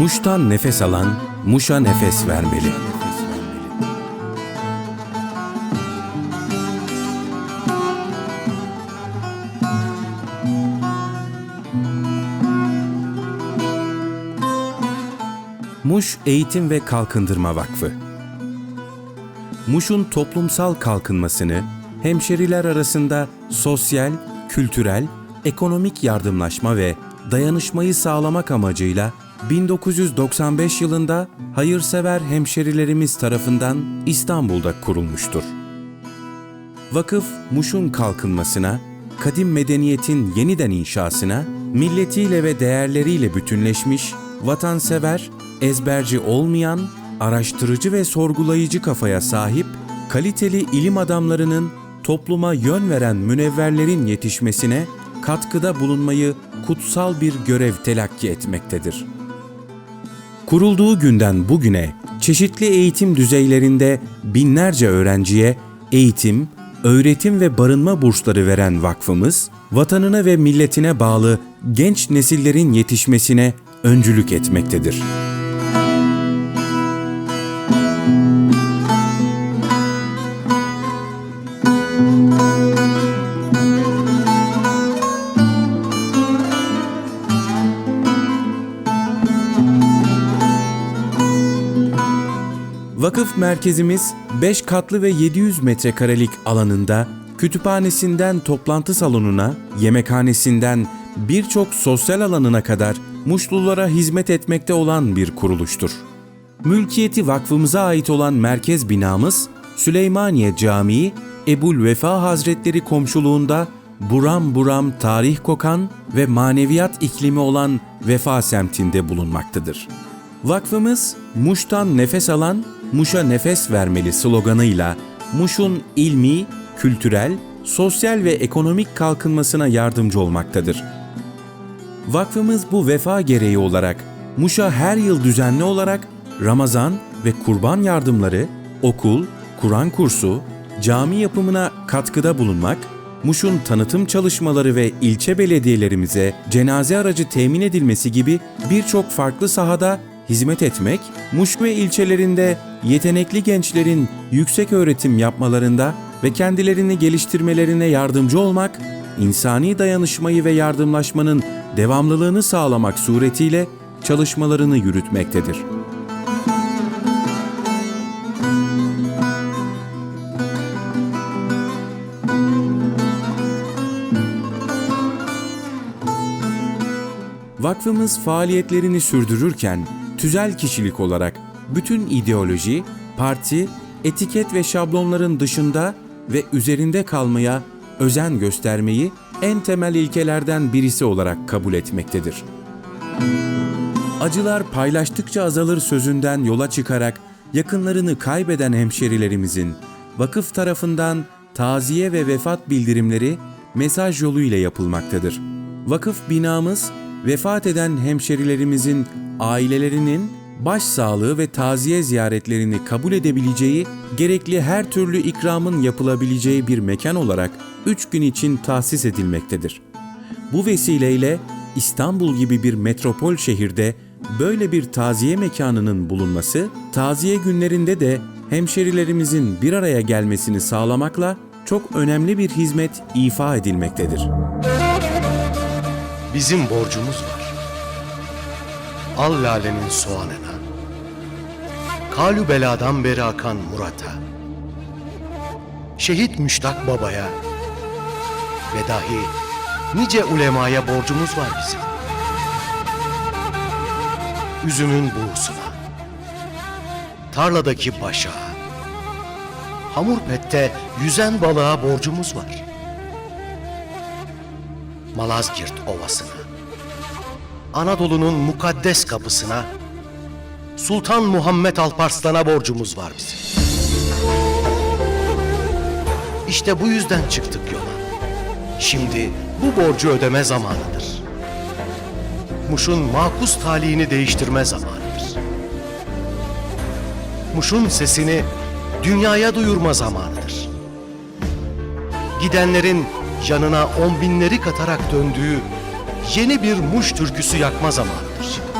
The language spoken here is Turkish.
Muş'tan nefes alan, Muş'a nefes vermeli. Muş Eğitim ve Kalkındırma Vakfı Muş'un toplumsal kalkınmasını hemşeriler arasında sosyal, kültürel, ekonomik yardımlaşma ve dayanışmayı sağlamak amacıyla 1995 yılında hayırsever hemşerilerimiz tarafından İstanbul'da kurulmuştur. Vakıf, Muş'un kalkınmasına, kadim medeniyetin yeniden inşasına, milletiyle ve değerleriyle bütünleşmiş, vatansever, ezberci olmayan, araştırıcı ve sorgulayıcı kafaya sahip, kaliteli ilim adamlarının topluma yön veren münevverlerin yetişmesine katkıda bulunmayı kutsal bir görev telakki etmektedir. Kurulduğu günden bugüne çeşitli eğitim düzeylerinde binlerce öğrenciye eğitim, öğretim ve barınma bursları veren vakfımız, vatanına ve milletine bağlı genç nesillerin yetişmesine öncülük etmektedir. Vakıf merkezimiz 5 katlı ve 700 metrekarelik alanında kütüphanesinden toplantı salonuna, yemekhanesinden birçok sosyal alanına kadar Muşlulara hizmet etmekte olan bir kuruluştur. Mülkiyeti vakfımıza ait olan merkez binamız Süleymaniye Camii, Ebul Vefa Hazretleri komşuluğunda buram buram tarih kokan ve maneviyat iklimi olan Vefa semtinde bulunmaktadır. Vakfımız Muş'tan nefes alan, Muş'a nefes vermeli sloganıyla Muş'un ilmi, kültürel, sosyal ve ekonomik kalkınmasına yardımcı olmaktadır. Vakfımız bu vefa gereği olarak Muş'a her yıl düzenli olarak Ramazan ve kurban yardımları, okul, Kur'an kursu, cami yapımına katkıda bulunmak, Muş'un tanıtım çalışmaları ve ilçe belediyelerimize cenaze aracı temin edilmesi gibi birçok farklı sahada hizmet etmek, Muş ve ilçelerinde yetenekli gençlerin yüksek öğretim yapmalarında ve kendilerini geliştirmelerine yardımcı olmak, insani dayanışmayı ve yardımlaşmanın devamlılığını sağlamak suretiyle çalışmalarını yürütmektedir. Vakfımız faaliyetlerini sürdürürken tüzel kişilik olarak bütün ideoloji, parti, etiket ve şablonların dışında ve üzerinde kalmaya özen göstermeyi en temel ilkelerden birisi olarak kabul etmektedir. Acılar paylaştıkça azalır sözünden yola çıkarak yakınlarını kaybeden hemşerilerimizin vakıf tarafından taziye ve vefat bildirimleri mesaj yoluyla yapılmaktadır. Vakıf binamız vefat eden hemşerilerimizin ailelerinin başsağlığı ve taziye ziyaretlerini kabul edebileceği, gerekli her türlü ikramın yapılabileceği bir mekan olarak 3 gün için tahsis edilmektedir. Bu vesileyle İstanbul gibi bir metropol şehirde böyle bir taziye mekanının bulunması, taziye günlerinde de hemşerilerimizin bir araya gelmesini sağlamakla çok önemli bir hizmet ifa edilmektedir. Bizim borcumuz var. Al lalenin soğanına. Kalü beladan beri akan Murat'a. Şehit Müştak Baba'ya. Ve dahi nice ulemaya borcumuz var bizim. Üzümün buğusuna. Tarladaki başa. Hamurpet'te yüzen balığa borcumuz var. Malazgirt Ovası'na, Anadolu'nun mukaddes kapısına, Sultan Muhammed Alparslan'a borcumuz var bizim. İşte bu yüzden çıktık yola. Şimdi bu borcu ödeme zamanıdır. Muş'un makus talihini değiştirme zamanıdır. Muş'un sesini dünyaya duyurma zamanıdır gidenlerin yanına on binleri katarak döndüğü yeni bir Muş türküsü yakma zamanıdır.